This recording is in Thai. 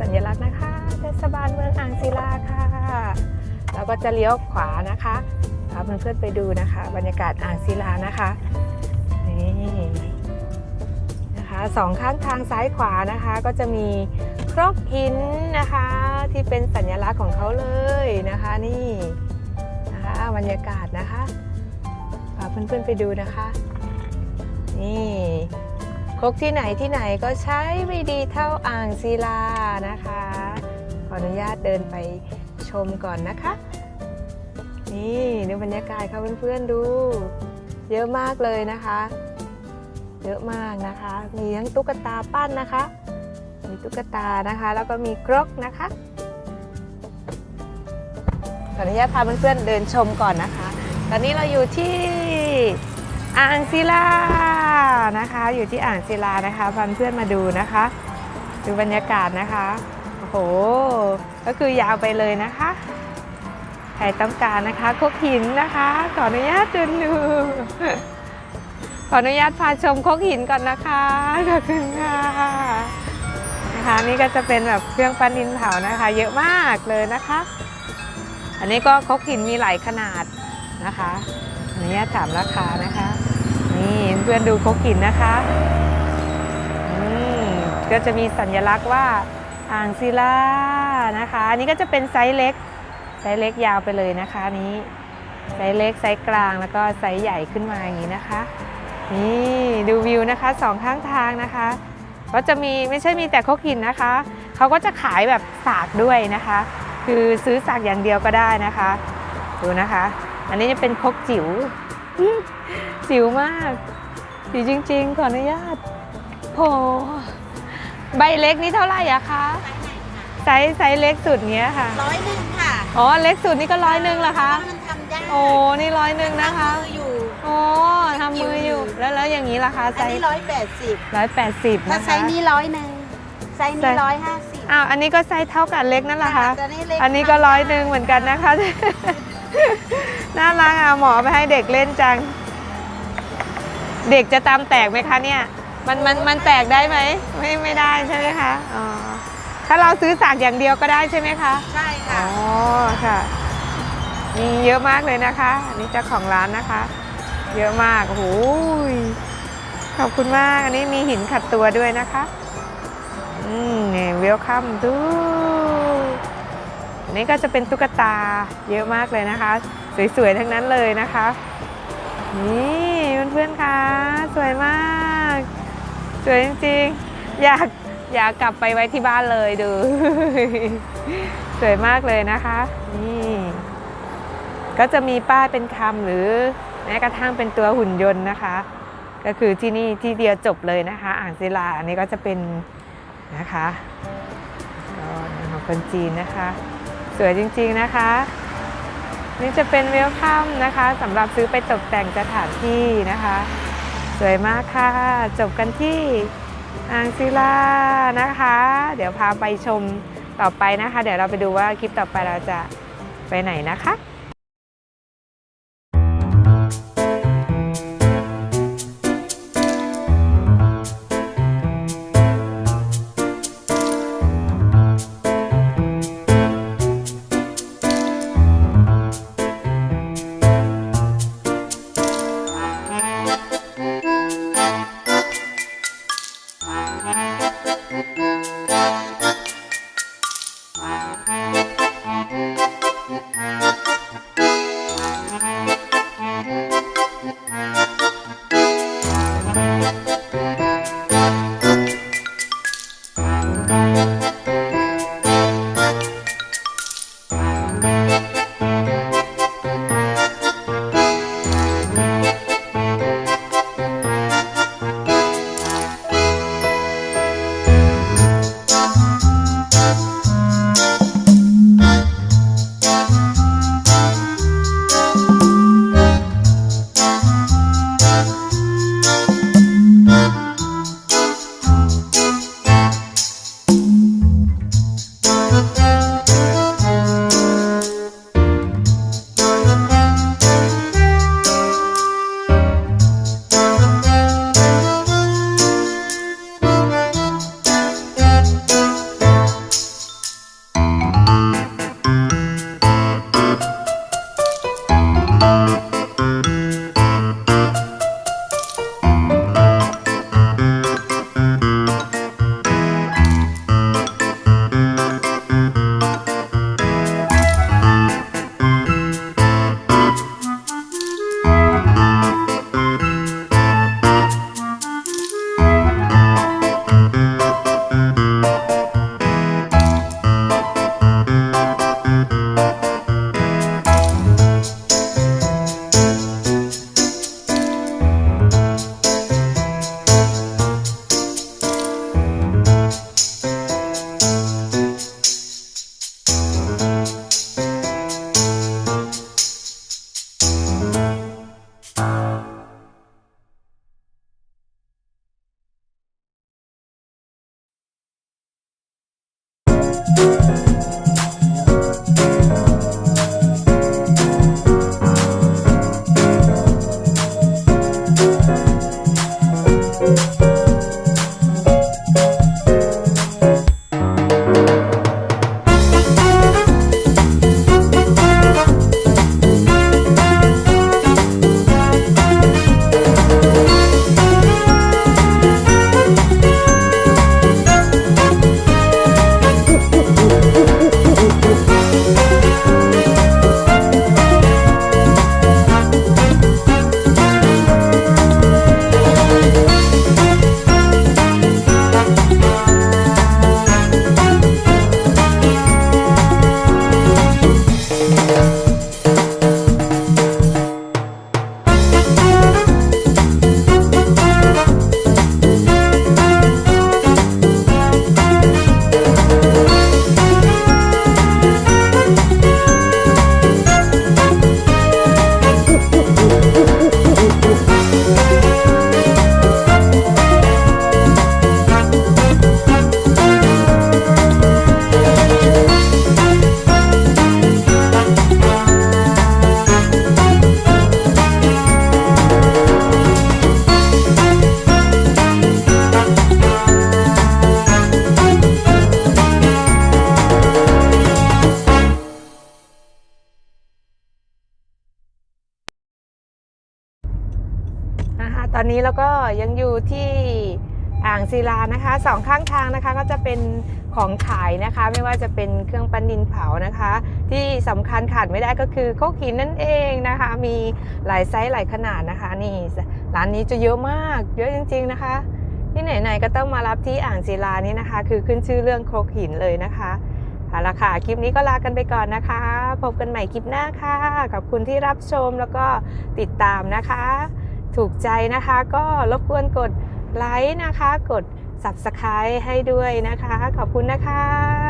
สัญลักษณ์นะคะเทศบาลเมืองอ่างศิลาค่ะเราก็จะเลี้ยวขวานะคะพาเพื่อนๆไปดูนะคะ บรรยากาศอ่างศิลานะคะนี่นะคะสองข้างทางซ้ายขวานะคะก็จะมีครกหินนะคะ ที่เป็นสัญลักษณ์ของเขาเลยนะคะนี่นะคะบรรยากาศนะคะพาเพื่อนๆไปดูนะคะ นี่ คกที่ไหนที่ไหนก็ใช้ไม่ดีเท่าอ่างศิลานะคะ ขออนุญาตเดินไปชมก่อนนะคะ นี่ดูบรรยากาศค่ะเพื่อนๆดู เยอะมากเลยนะคะ เยอะมากนะคะ มีทั้งตุ๊กตาปั้นนะคะ มีตุ๊กตานะคะ แล้วก็มีครกนะคะขออนุญาตพาเพื่อนๆเดินชมก่อนนะคะ ตอนนี้เราอยู่ที่อ่างศิลา นะคะ อยู่ที่อ่างศิลานะคะพาเพื่อนมาดูนะคะ ดูบรรยากาศนะคะโอ้โหก็คือยาวไปเลยนะคะใครต้องการนะคะคกหินนะคะขออนุญาตเดินดูขออนุญาตพาชมคกหินก่อนนะคะขอบคุณค่ะนะคะนี่ก็จะเป็นแบบเครื่องปั้นดินเผานะคะ เยอะมากเลยนะคะ อันนี้ก็คกหินมีหลายขนาดนะคะอันนี้ถามราคานะคะ นี่เพื่อนดูคกินนะคะอืมก็จะมีสัญลักษณ์ว่าอ่างศิลานะคะ อันนี้ก็จะเป็นไซส์เล็ก ไซส์เล็กยาวไปเลยนะคะนี้ไซส์เล็กไซส์กลางแล้วก็ไซส์ใหญ่ขึ้นมาอย่างนี้นะคะ นี่ดูวิวนะคะสองข้างทางนะคะ ก็จะมีไม่ใช่มีแต่คกินนะคะ เขาก็จะขายแบบสากด้วยนะคะ คือซื้อสากอย่างเดียวก็ได้นะคะ ดูนะคะ อันนี้จะเป็นคกจิ๋ว จิ๋วมากจิ๋วจริง ๆ ขออนุญาตโหใบเล็กนี่เท่าไหร่อะคะไซส์ไซส์เล็กสุดเนี้ยค่ะ ร้อยหนึ่งค่ะอ๋อเล็กสุดนี่ก็ร้อยหนึ่งเหรอคะมันทำยากโอ้นี่ร้อยหนึ่งนะคะมืออยู่โอ้ทำมืออยู่แล้วแล้วอย่างนี้ล่ะคะไซอันนี้ส์ร้อยแปดสิบร้อยแปดสิบถ้านะไซคะส์นี้ร้อยหนึ่งไซส์ไซนี้ส์ร้อยห้าสิบอ้าวอันนี้ก็ไซส์เท่ากับเล็กนั่นแหละคะตัวนี้เล็กอันนี้ก็ร้อยหนึ่งเหมือนกันนะคะน่ารักอะหมอไปให้เด็กเล่นจัง เด็กจะตามแตกไหมคะเนี่ยมันมันมันแตกได้ไหมไม่ไม่ได้ใช่ไหมคะอ๋อถ้าเราซื้อสากอย่างเดียวก็ได้ใช่ไหมคะใช่อ๋ค่ะอค่ะมีเยอะมากเลยนะคะอันนี้เจ้าของร้านนะคะ เยอะมากโอ้โหยขอบคุณมากอันนี้มีหินขัดตัวด้วยนะคะอืมนี่เวลคัมดูอันนี้ก็จะเป็นตุ๊กตาเยอะมากเลยนะคะ สวยๆทั้งนั้นเลยนะคะนี่ เพื่อนๆคะสวยมาก สวยจริงๆ อยากอยากกลับไปไว้ที่บ้านเลยดู สวยมากเลยนะคะนี่ก็จะมีป้ายเป็นคำหรือแม้กระทั่งเป็นตัวหุ่นยนต์นะคะ ก็คือที่นี่ที่เดียวจบเลยนะคะ อ่างศิลาอันนี้ก็จะเป็นนะคะก็ของคนจีนนะคะ สวยจริงๆนะคะ นี่จะเป็นเวลคัมนะคะสำหรับซื้อไปตกแต่งสถานที่นะคะ สวยมากค่ะ จบกันที่อ่างศิลานะคะ เดี๋ยวพาไปชมต่อไปนะคะ เดี๋ยวเราไปดูว่าคลิปต่อไปเราจะไปไหนนะคะ Música อนนี้เราก็ยังอยู่ที่อ่างศิลานะคะสองข้างทางนะคะก็จะเป็นของขายนะคะ ไม่ว่าจะเป็นเครื่องปั้นดินเผานะคะ ที่สำคัญขาดไม่ได้ก็คือโคกหินนั่นเองนะคะ มีหลายไซส์หลายขนาดนะคะ นี่ร้านนี้จะเยอะมาก เยอะจริง ๆนะคะ ที่ไหนๆก็ต้องมารับที่อ่างศิลานี่นะคะ คือขึ้นชื่อเรื่องโคกหินเลยนะคะเอาละค่ะคลิปนี้ก็ลากันไปก่อนนะคะ พบกันใหม่คลิปหน้าค่ะขอบคุณที่รับชมแล้วก็ติดตามนะคะ ถูกใจนะคะก็รบกวนกดไลค์นะคะ กด Subscribe ให้ด้วยนะคะ ขอบคุณนะคะ